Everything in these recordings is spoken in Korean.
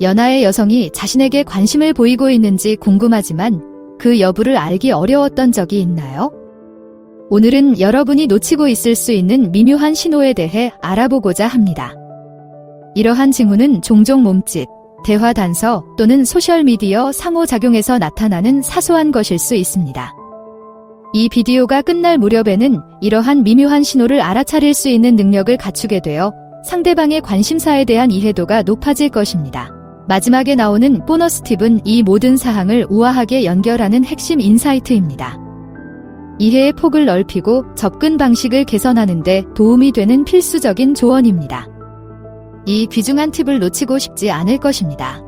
연하의 여성이 자신에게 관심을 보이고 있는지 궁금하지만 그 여부를 알기 어려웠던 적이 있나요? 오늘은 여러분이 놓치고 있을 수 있는 미묘한 신호에 대해 알아보고자 합니다. 이러한 징후는 종종 몸짓, 대화 단서 또는 소셜미디어 상호작용에서 나타나는 사소한 것일 수 있습니다. 이 비디오가 끝날 무렵에는 이러한 미묘한 신호를 알아차릴 수 있는 능력을 갖추게 되어 상대방의 관심사에 대한 이해도가 높아질 것입니다. 마지막에 나오는 보너스 팁은 이 모든 사항을 우아하게 연결하는 핵심 인사이트입니다. 이해의 폭을 넓히고 접근 방식을 개선하는데 도움이 되는 필수적인 조언입니다. 이 귀중한 팁을 놓치고 싶지 않을 것입니다.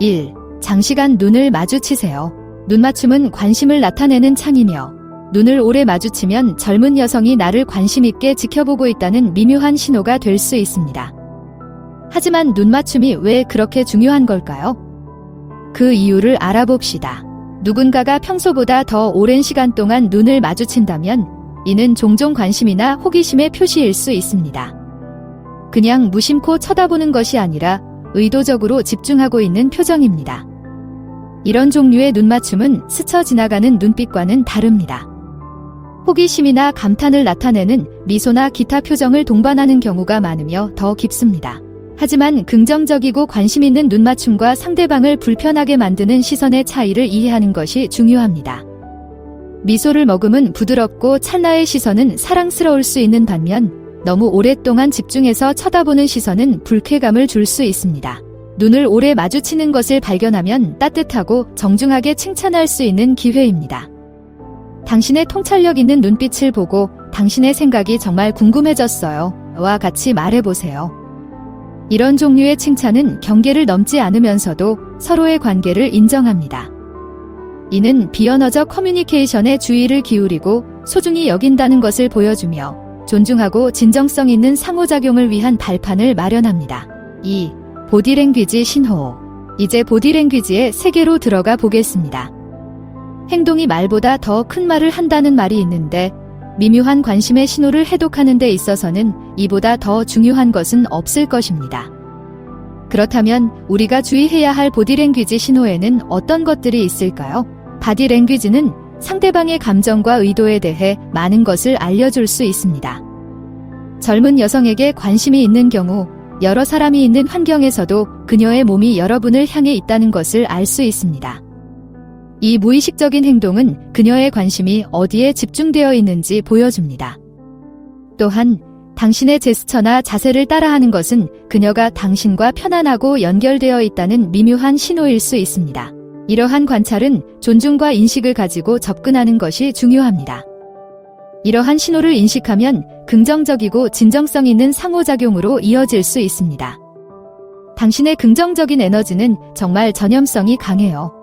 1. 장시간 눈을 마주치세요. 눈 맞춤은 관심을 나타내는 창이며 눈을 오래 마주치면 젊은 여성이 나를 관심있게 지켜보고 있다는 미묘한 신호가 될 수 있습니다. 하지만 눈맞춤이 왜 그렇게 중요한 걸까요? 그 이유를 알아봅시다. 누군가가 평소보다 더 오랜 시간 동안 눈을 마주친다면 이는 종종 관심이나 호기심의 표시일 수 있습니다. 그냥 무심코 쳐다보는 것이 아니라 의도적으로 집중하고 있는 표정입니다. 이런 종류의 눈맞춤은 스쳐 지나가는 눈빛과는 다릅니다. 호기심이나 감탄을 나타내는 미소나 기타 표정을 동반하는 경우가 많으며 더 깊습니다. 하지만 긍정적이고 관심 있는 눈맞춤과 상대방을 불편하게 만드는 시선의 차이를 이해하는 것이 중요합니다. 미소를 머금은 부드럽고 찰나의 시선은 사랑스러울 수 있는 반면 너무 오랫동안 집중해서 쳐다보는 시선은 불쾌감을 줄 수 있습니다. 눈을 오래 마주치는 것을 발견하면 따뜻하고 정중하게 칭찬할 수 있는 기회입니다. 당신의 통찰력 있는 눈빛을 보고 당신의 생각이 정말 궁금해졌어요. 와 같이 말해보세요. 이런 종류의 칭찬은 경계를 넘지 않으면서도 서로의 관계를 인정합니다. 이는 비언어적 커뮤니케이션에 주의를 기울이고 소중히 여긴다는 것을 보여주며 존중하고 진정성 있는 상호작용을 위한 발판을 마련합니다. 2. 보디랭귀지 신호. 이제 보디랭귀지의 세계로 들어가 보겠습니다. 행동이 말보다 더 큰 말을 한다는 말이 있는데 미묘한 관심의 신호를 해독하는 데 있어서는 이보다 더 중요한 것은 없을 것입니다. 그렇다면 우리가 주의해야 할 보디랭귀지 신호에는 어떤 것들이 있을까요? 바디랭귀지는 상대방의 감정과 의도에 대해 많은 것을 알려줄 수 있습니다. 젊은 여성에게 관심이 있는 경우 여러 사람이 있는 환경에서도 그녀의 몸이 여러분을 향해 있다는 것을 알 수 있습니다. 이 무의식적인 행동은 그녀의 관심이 어디에 집중되어 있는지 보여줍니다. 또한 당신의 제스처나 자세를 따라하는 것은 그녀가 당신과 편안하고 연결되어 있다는 미묘한 신호일 수 있습니다. 이러한 관찰은 존중과 인식을 가지고 접근하는 것이 중요합니다. 이러한 신호를 인식하면 긍정적이고 진정성 있는 상호작용으로 이어질 수 있습니다. 당신의 긍정적인 에너지는 정말 전염성이 강해요.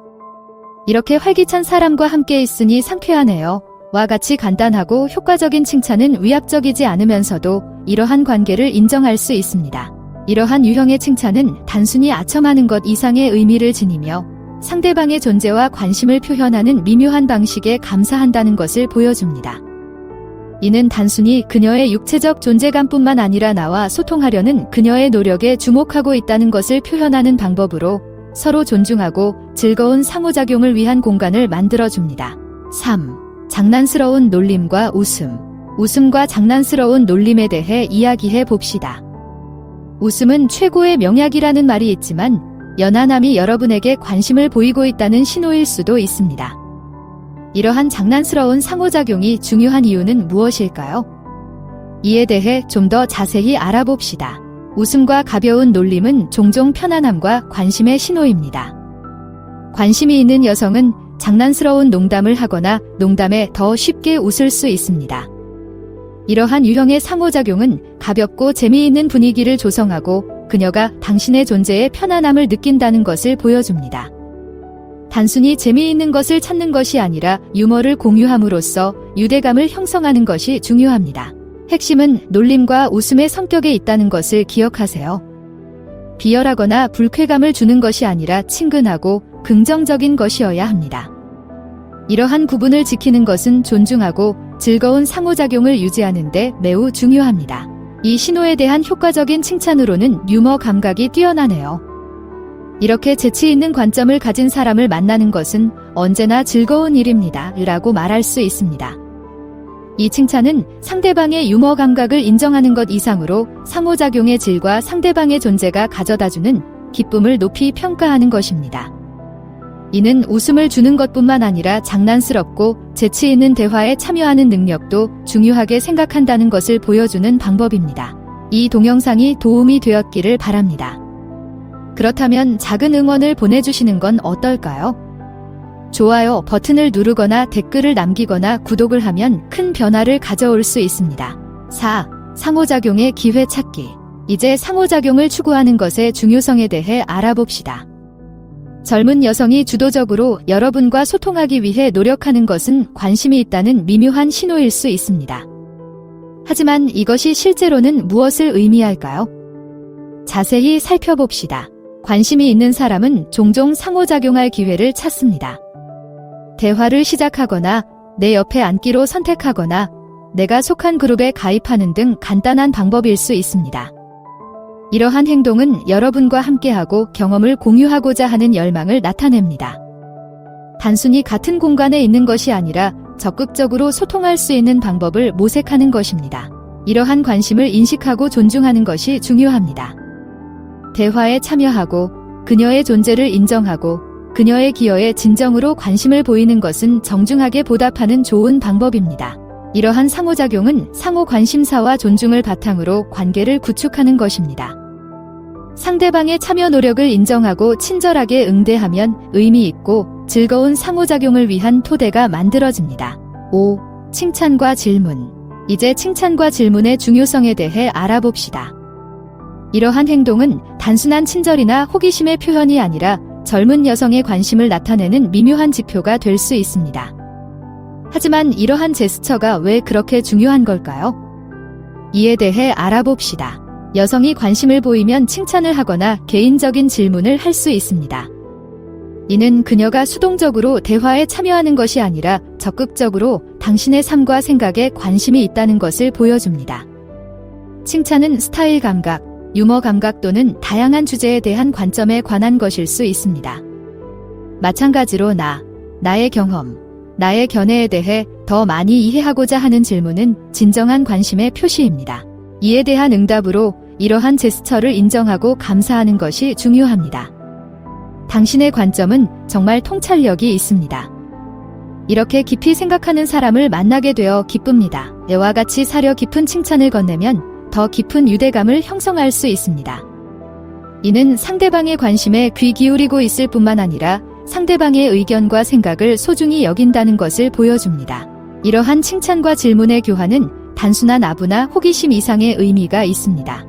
이렇게 활기찬 사람과 함께 있으니 상쾌하네요. 와 같이 간단하고 효과적인 칭찬은 위압적이지 않으면서도 이러한 관계를 인정할 수 있습니다. 이러한 유형의 칭찬은 단순히 아첨하는 것 이상의 의미를 지니며 상대방의 존재와 관심을 표현하는 미묘한 방식에 감사한다는 것을 보여줍니다. 이는 단순히 그녀의 육체적 존재감뿐만 아니라 나와 소통하려는 그녀의 노력에 주목하고 있다는 것을 표현하는 방법으로 서로 존중하고 즐거운 상호작용을 위한 공간을 만들어줍니다. 3. 장난스러운 놀림과 웃음. 웃음과 장난스러운 놀림에 대해 이야기해 봅시다. 웃음은 최고의 명약이라는 말이 있지만 연하남이 여러분에게 관심을 보이고 있다는 신호일 수도 있습니다. 이러한 장난스러운 상호작용이 중요한 이유는 무엇일까요? 이에 대해 좀 더 자세히 알아봅시다. 웃음과 가벼운 놀림은 종종 편안함과 관심의 신호입니다. 관심이 있는 여성은 장난스러운 농담을 하거나 농담에 더 쉽게 웃을 수 있습니다. 이러한 유형의 상호작용은 가볍고 재미있는 분위기를 조성하고 그녀가 당신의 존재에 편안함을 느낀다는 것을 보여줍니다. 단순히 재미있는 것을 찾는 것이 아니라 유머를 공유함으로써 유대감을 형성하는 것이 중요합니다. 핵심은 놀림과 웃음의 성격에 있다는 것을 기억하세요. 비열하거나 불쾌감을 주는 것이 아니라 친근하고 긍정적인 것이어야 합니다. 이러한 구분을 지키는 것은 존중하고 즐거운 상호작용을 유지하는데 매우 중요합니다. 이 신호에 대한 효과적인 칭찬으로는 유머 감각이 뛰어나네요. 이렇게 재치 있는 관점을 가진 사람을 만나는 것은 언제나 즐거운 일입니다. 라고 말할 수 있습니다. 이 칭찬은 상대방의 유머 감각을 인정하는 것 이상으로 상호작용의 질과 상대방의 존재가 가져다주는 기쁨을 높이 평가하는 것입니다. 이는 웃음을 주는 것뿐만 아니라 장난스럽고 재치 있는 대화에 참여하는 능력도 중요하게 생각한다는 것을 보여주는 방법입니다. 이 동영상이 도움이 되었기를 바랍니다. 그렇다면 작은 응원을 보내주시는 건 어떨까요? 좋아요 버튼을 누르거나 댓글을 남기거나 구독을 하면 큰 변화를 가져올 수 있습니다. 4. 상호작용의 기회 찾기. 이제 상호작용을 추구하는 것의 중요성에 대해 알아봅시다. 젊은 여성이 주도적으로 여러분과 소통하기 위해 노력하는 것은 관심이 있다는 미묘한 신호일 수 있습니다. 하지만 이것이 실제로는 무엇을 의미할까요? 자세히 살펴봅시다. 관심이 있는 사람은 종종 상호작용할 기회를 찾습니다. 대화를 시작하거나 내 옆에 앉기로 선택하거나 내가 속한 그룹에 가입하는 등 간단한 방법일 수 있습니다. 이러한 행동은 여러분과 함께하고 경험을 공유하고자 하는 열망을 나타냅니다. 단순히 같은 공간에 있는 것이 아니라 적극적으로 소통할 수 있는 방법을 모색하는 것입니다. 이러한 관심을 인식하고 존중하는 것이 중요합니다. 대화에 참여하고 그녀의 존재를 인정하고 그녀의 기여에 진정으로 관심을 보이는 것은 정중하게 보답하는 좋은 방법입니다. 이러한 상호작용은 상호 관심사와 존중을 바탕으로 관계를 구축하는 것입니다. 상대방의 참여 노력을 인정하고 친절하게 응대하면 의미 있고 즐거운 상호작용을 위한 토대가 만들어집니다. 5. 칭찬과 질문. 이제 칭찬과 질문의 중요성에 대해 알아봅시다. 이러한 행동은 단순한 친절이나 호기심의 표현이 아니라 젊은 여성의 관심을 나타내는 미묘한 지표가 될 수 있습니다. 하지만 이러한 제스처가 왜 그렇게 중요한 걸까요? 이에 대해 알아봅시다. 여성이 관심을 보이면 칭찬을 하거나 개인적인 질문을 할 수 있습니다. 이는 그녀가 수동적으로 대화에 참여하는 것이 아니라 적극적으로 당신의 삶과 생각에 관심이 있다는 것을 보여줍니다. 칭찬은 스타일 감각, 유머 감각 또는 다양한 주제에 대한 관점에 관한 것일 수 있습니다. 마찬가지로 나, 나의 경험, 나의 견해에 대해 더 많이 이해하고자 하는 질문은 진정한 관심의 표시입니다. 이에 대한 응답으로 이러한 제스처를 인정하고 감사하는 것이 중요합니다. 당신의 관점은 정말 통찰력이 있습니다. 이렇게 깊이 생각하는 사람을 만나게 되어 기쁩니다. 이와 같이 사려 깊은 칭찬을 건네면 더 깊은 유대감을 형성할 수 있습니다. 이는 상대방의 관심에 귀 기울이고 있을 뿐만 아니라 상대방의 의견과 생각을 소중히 여긴다는 것을 보여줍니다. 이러한 칭찬과 질문의 교환은 단순한 아부나 호기심 이상의 의미가 있습니다.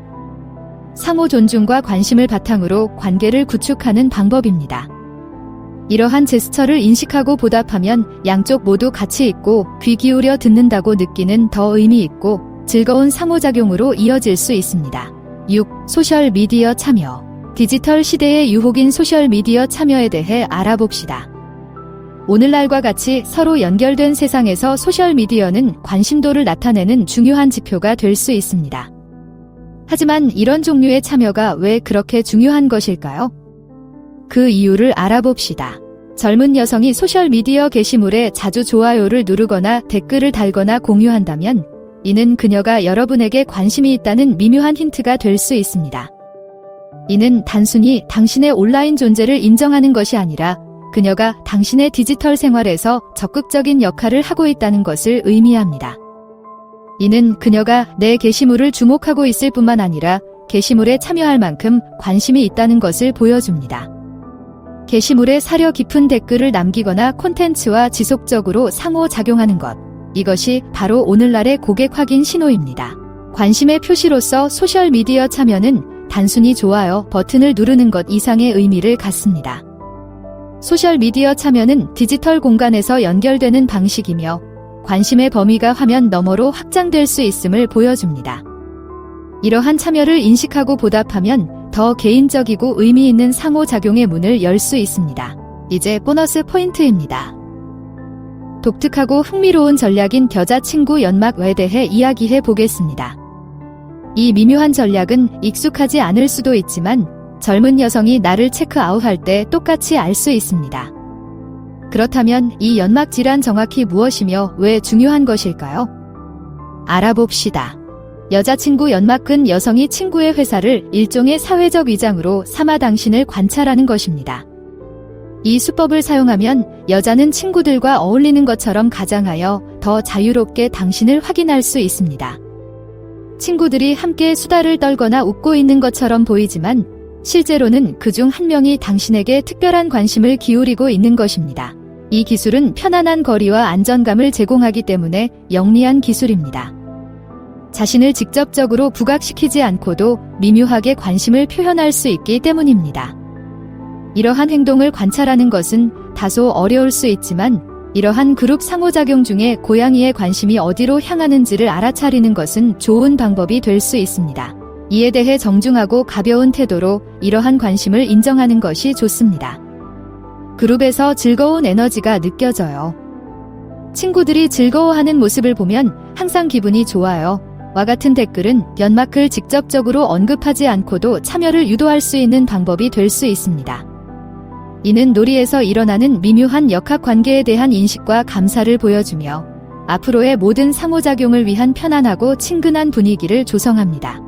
상호 존중과 관심을 바탕으로 관계를 구축하는 방법입니다. 이러한 제스처를 인식하고 보답하면 양쪽 모두 가치 있고 귀 기울여 듣는다고 느끼는 더 의미 있고 즐거운 상호작용으로 이어질 수 있습니다. 6. 소셜미디어 참여. 디지털 시대의 유혹인 소셜미디어 참여에 대해 알아봅시다. 오늘날과 같이 서로 연결된 세상에서 소셜미디어는 관심도를 나타내는 중요한 지표가 될 수 있습니다. 하지만 이런 종류의 참여가 왜 그렇게 중요한 것일까요? 그 이유를 알아봅시다. 젊은 여성이 소셜미디어 게시물에 자주 좋아요를 누르거나 댓글을 달거나 공유한다면 이는 그녀가 여러분에게 관심이 있다는 미묘한 힌트가 될 수 있습니다. 이는 단순히 당신의 온라인 존재를 인정하는 것이 아니라 그녀가 당신의 디지털 생활에서 적극적인 역할을 하고 있다는 것을 의미합니다. 이는 그녀가 내 게시물을 주목하고 있을 뿐만 아니라 게시물에 참여할 만큼 관심이 있다는 것을 보여줍니다. 게시물에 사려 깊은 댓글을 남기거나 콘텐츠와 지속적으로 상호작용하는 것. 이것이 바로 오늘날의 고객 확인 신호입니다. 관심의 표시로서 소셜미디어 참여는 단순히 좋아요 버튼을 누르는 것 이상의 의미를 갖습니다. 소셜미디어 참여는 디지털 공간에서 연결되는 방식이며 관심의 범위가 화면 너머로 확장될 수 있음을 보여줍니다. 이러한 참여를 인식하고 보답하면 더 개인적이고 의미 있는 상호작용의 문을 열 수 있습니다. 이제 보너스 포인트입니다. 독특하고 흥미로운 전략인 겨자친구 연막에 대해 이야기해 보겠습니다. 이 미묘한 전략은 익숙하지 않을 수도 있지만 젊은 여성이 나를 체크아웃할 때 똑같이 알 수 있습니다. 그렇다면 이 연막 질환 정확히 무엇이며 왜 중요한 것일까요? 알아봅시다. 여자친구 연막은 여성이 친구의 회사를 일종의 사회적 위장으로 삼아 당신을 관찰하는 것입니다. 이 수법을 사용하면 여자는 친구들과 어울리는 것처럼 가장하여 더 자유롭게 당신을 확인할 수 있습니다. 친구들이 함께 수다를 떨거나 웃고 있는 것처럼 보이지만 실제로는 그 중 한 명이 당신에게 특별한 관심을 기울이고 있는 것입니다. 이 기술은 편안한 거리와 안정감을 제공하기 때문에 영리한 기술입니다. 자신을 직접적으로 부각시키지 않고도 미묘하게 관심을 표현할 수 있기 때문입니다. 이러한 행동을 관찰하는 것은 다소 어려울 수 있지만 이러한 그룹 상호작용 중에 고양이의 관심이 어디로 향하는지를 알아차리는 것은 좋은 방법이 될 수 있습니다. 이에 대해 정중하고 가벼운 태도로 이러한 관심을 인정하는 것이 좋습니다. 그룹에서 즐거운 에너지가 느껴져요. 친구들이 즐거워하는 모습을 보면 항상 기분이 좋아요. 와 같은 댓글은 연마크를 직접적으로 언급하지 않고도 참여를 유도할 수 있는 방법이 될 수 있습니다. 이는 놀이에서 일어나는 미묘한 역학 관계에 대한 인식과 감사를 보여주며 앞으로의 모든 상호작용을 위한 편안하고 친근한 분위기를 조성합니다.